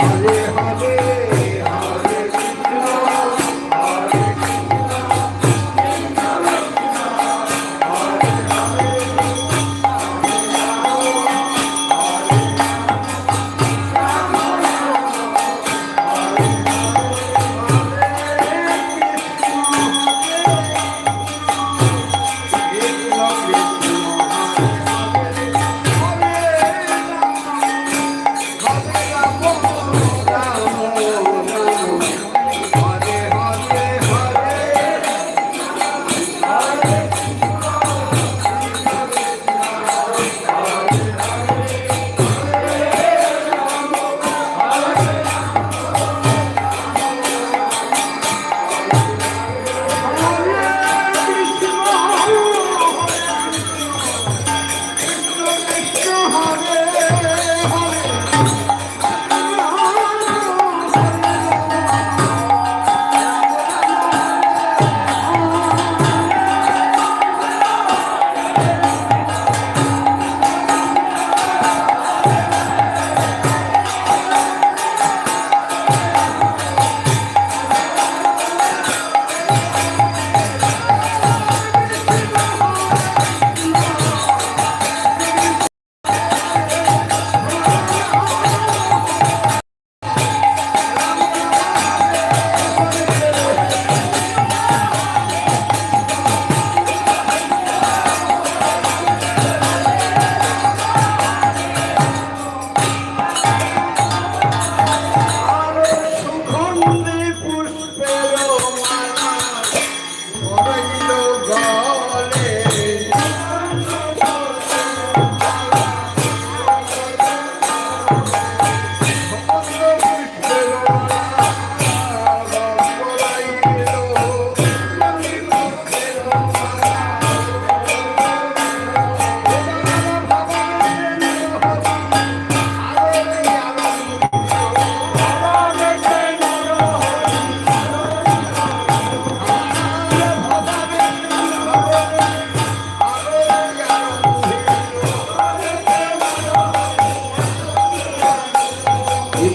Yeah.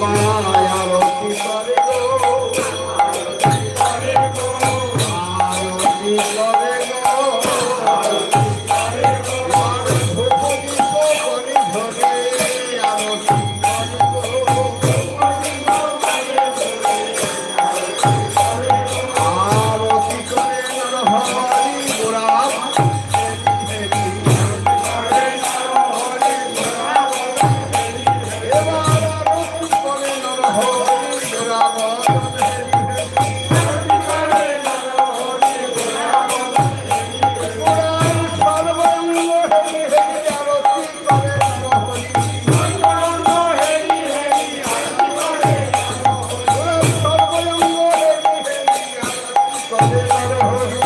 পায়। Bye.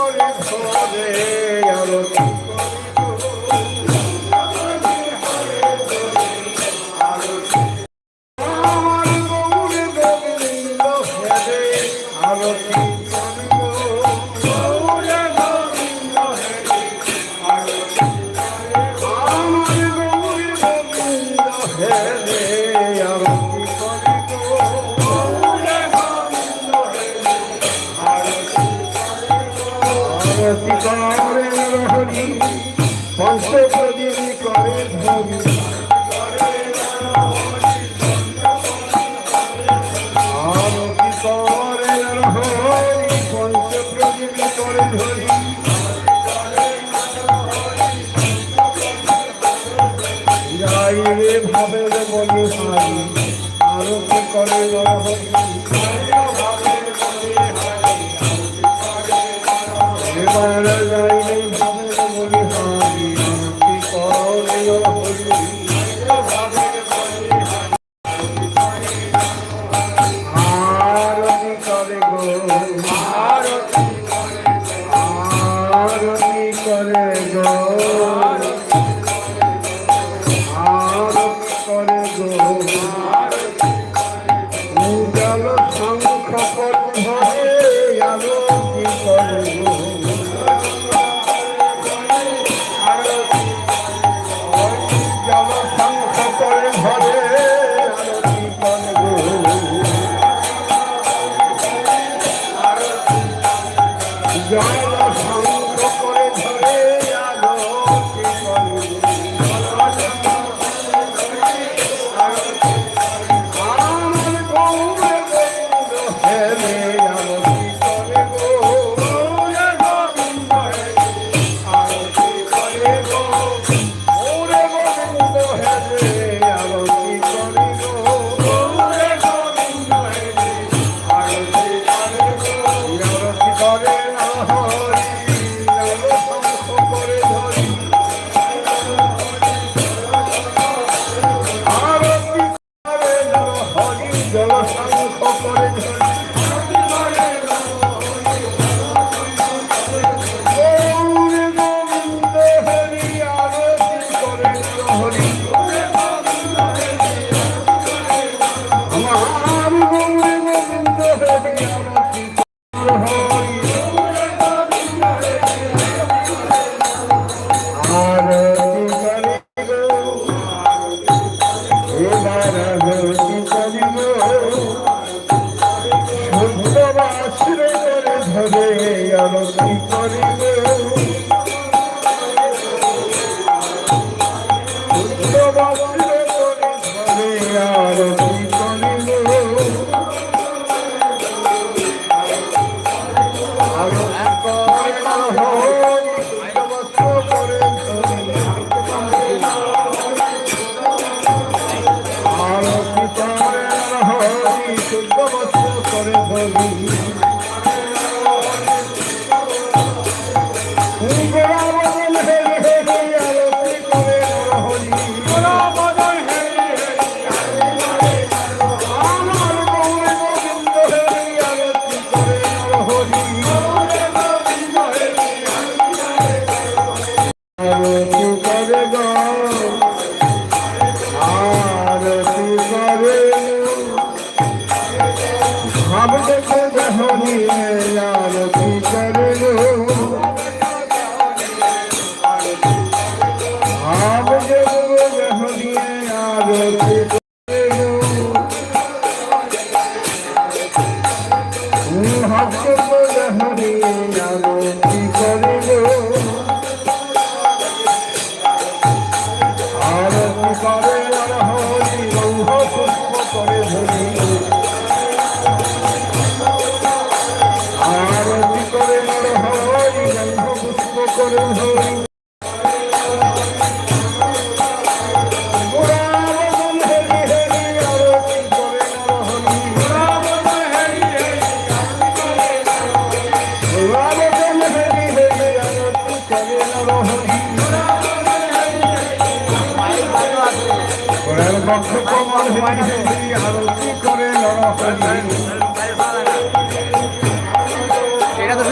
করে আলো বাইরে ভাবের মনে হয় আরতি করে এবার যাই Yeah.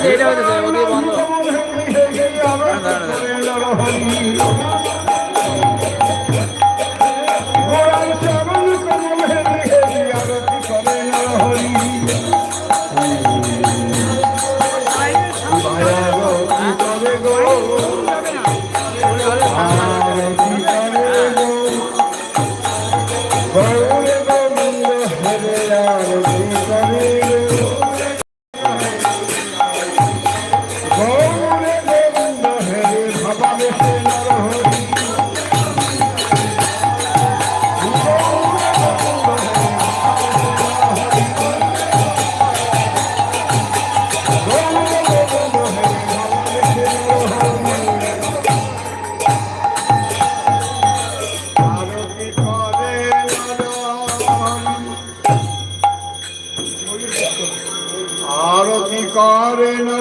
終了でございます。Hare Na.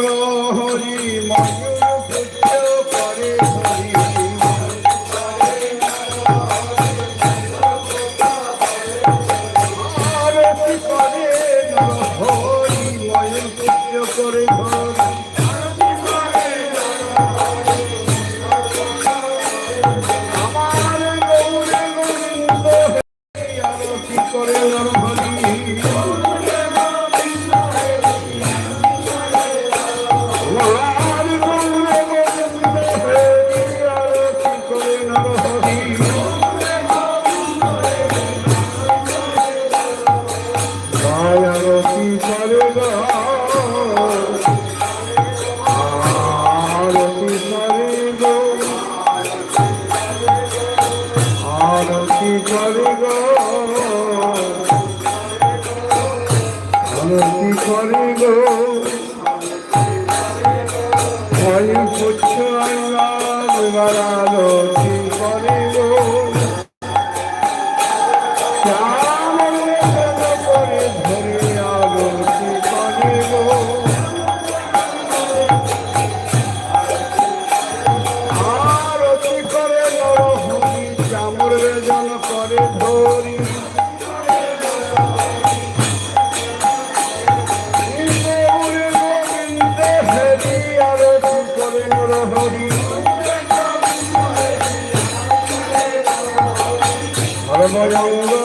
Oh.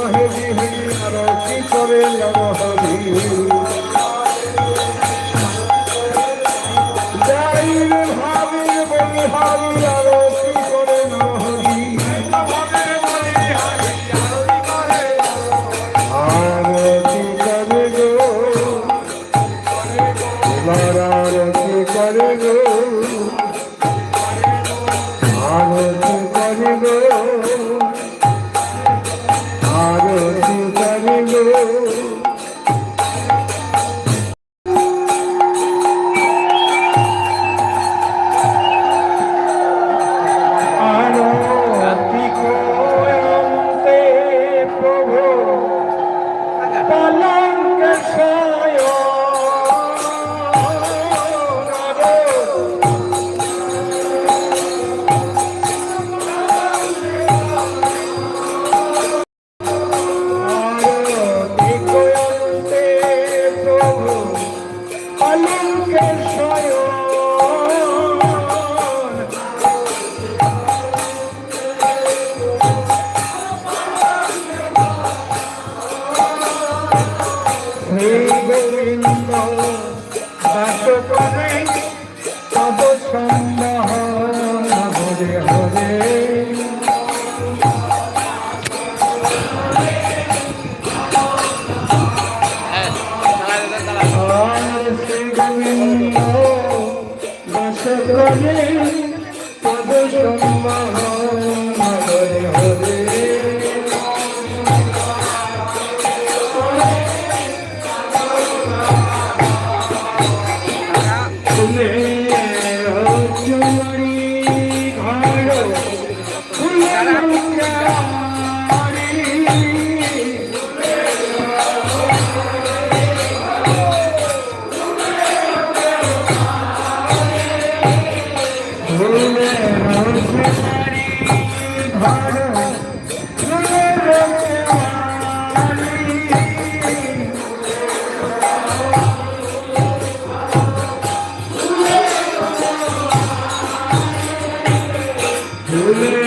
বাস Yeah.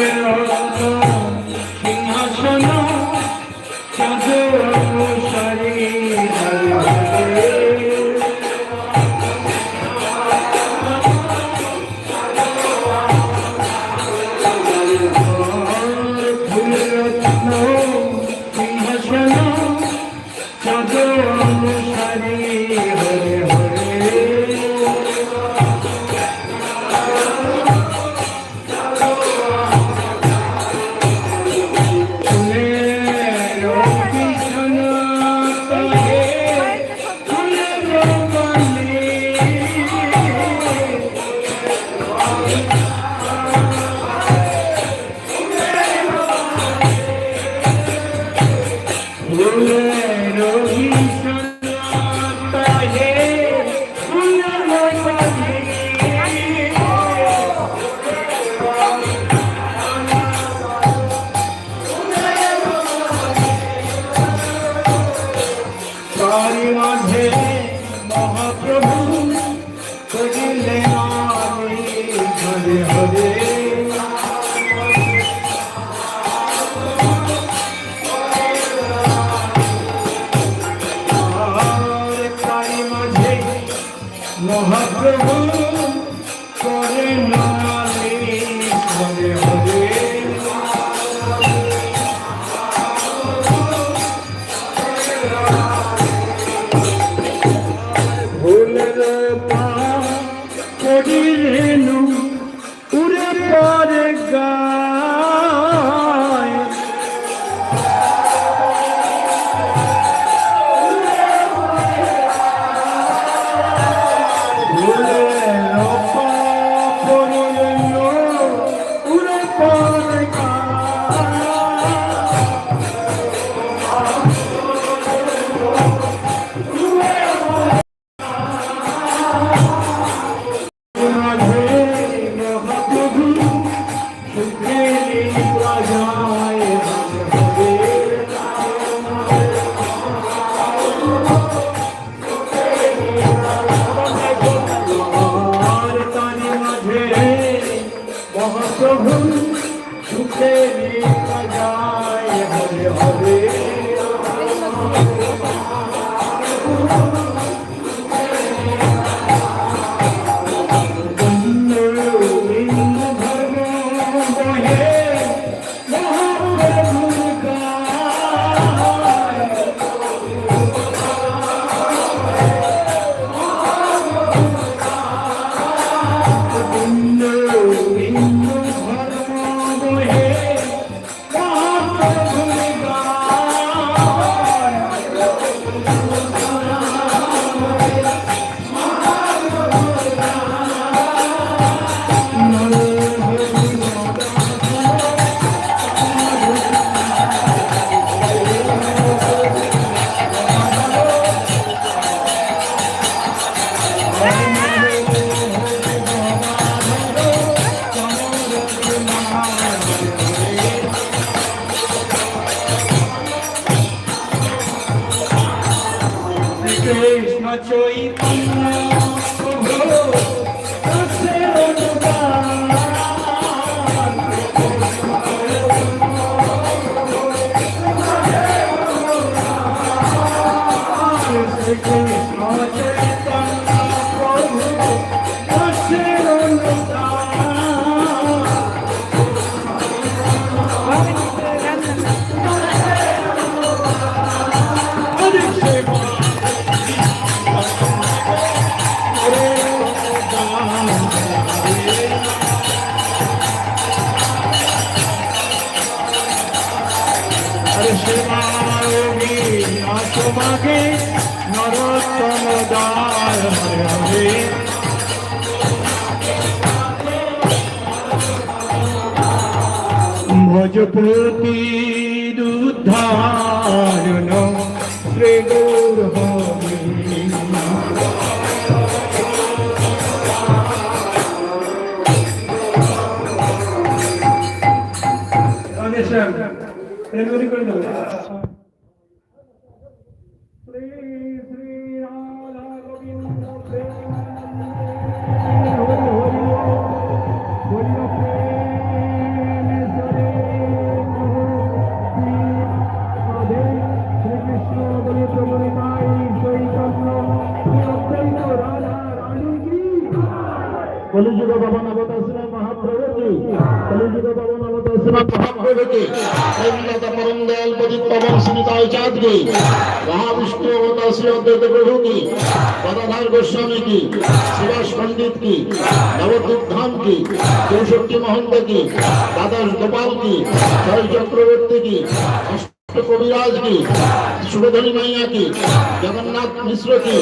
মহাপ্রভু সুখেরি প্রজায় হবে ভজপতি দুধারণ শ্রী গৌর হরি করে দেবো অদ্বৈত প্রভু কি? গদাধর গোস্বামী কি? সুভাষ পণ্ডিত কি? নবদ্বীপ ধাম কি? চৌষট্টি মহন্ত কি? দ্বাদশ গোপাল কি? জয় চক্রবর্তী কি? কবিরাজ কি? সুরধনী মাইয়া কি? জগন্নাথ মিশ্র কি?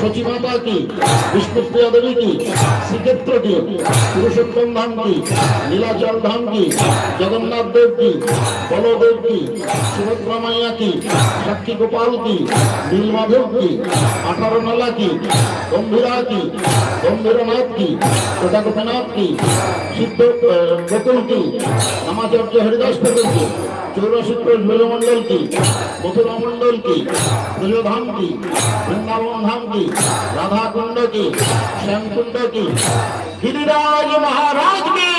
সচিমাতা কি? বিষ্ণুপ্রিয়া দেবী কি? শ্রীক্ষেত্র কি? পুরুষোত্তম ধাম কি? নীলাচল ধাম কি? জগন্নাথ দেব কি? বলদেব কি? সুভদ্রা মাইয়া কি? সাক্ষী গোপাল কি? নীলমাধব কি? আঠারো নালা কি? গম্ভীরা কি? গম্ভীরনাথ কি? কোটা গোপীনাথ কি? সিদ্ধ গোকুল কি? রামাচার্য হরিদাস ঠাকুর কি? চৌরাশি কোষ বেলমন্ডল কি? মথুরা মন্ডল কি? ব্রজধাম কি? বৃন্দাবন ধাম কি? রাধা কুণ্ড কি? শ্যামকুণ্ড কি? গিরিরাজ মহারাজ কি?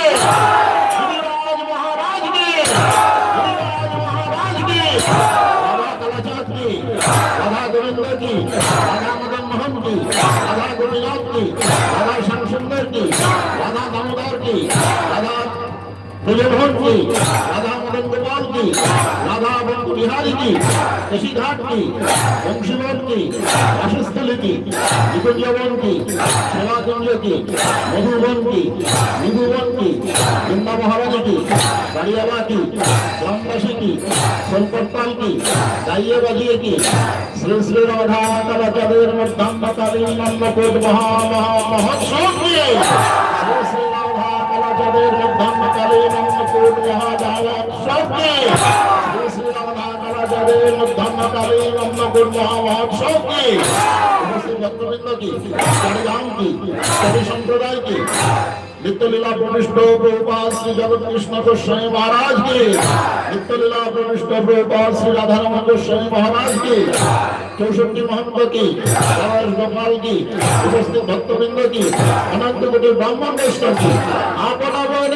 রাধা গোবিন্দ কি? রাধা মদন মোহন কি? রাধা গোপীনাথ কি? রাধা শ্যামসুন্দর কি? রাধা দামোদর রাধা ব্রজমোহন কি? রাধা মদন গোপাল কি রাধা বন্ধু বিহারী কি কেশিঘাট কি বংশীবন কি বাসস্থলী কি নিকুঞ্জবন কি সেবাকুঞ্জ কি মধুবন কি নিধুবন কি বৃন্দা মহারাজ কি বাড়িয়ালা কি গ্রামবাসী কি সলপট্টাল কি গাইয়ে বাজিয়ে কি শ্রী শ্রী রাধা কালাচাঁদের মধ্যাহ্নকালীন নন্দকোট মহা মহা মহোৎসব কি শ্রী শ্রী রাধা কালাচাঁদের মধ্যাহ্নকালীন নন্দকোট মহাজাগর সবকে শ্রী শ্রী মধ্যাহ্নকালীন নন্দকোট মহা মহোৎসবকে ভক্তবৃন্দ কি সম্প্রদায় কি নিত্যলীলা প্রবিষ্ট প্রভুপাল শ্রী জগৎকৃষ্ণ গোস্বামী মহারাজ কি নিত্যলীলা প্রবিষ্ট প্রভুপাল শ্রী রাধারমণ গোস্বামী মহারাজ কি চৌষট্টি মহন্ত কি গোপাল কি উপস্থিত ভক্তবৃন্দ কি অনন্ত কোটি ব্রাহ্মণ বৈষ্ণব কি আপন মহারাজ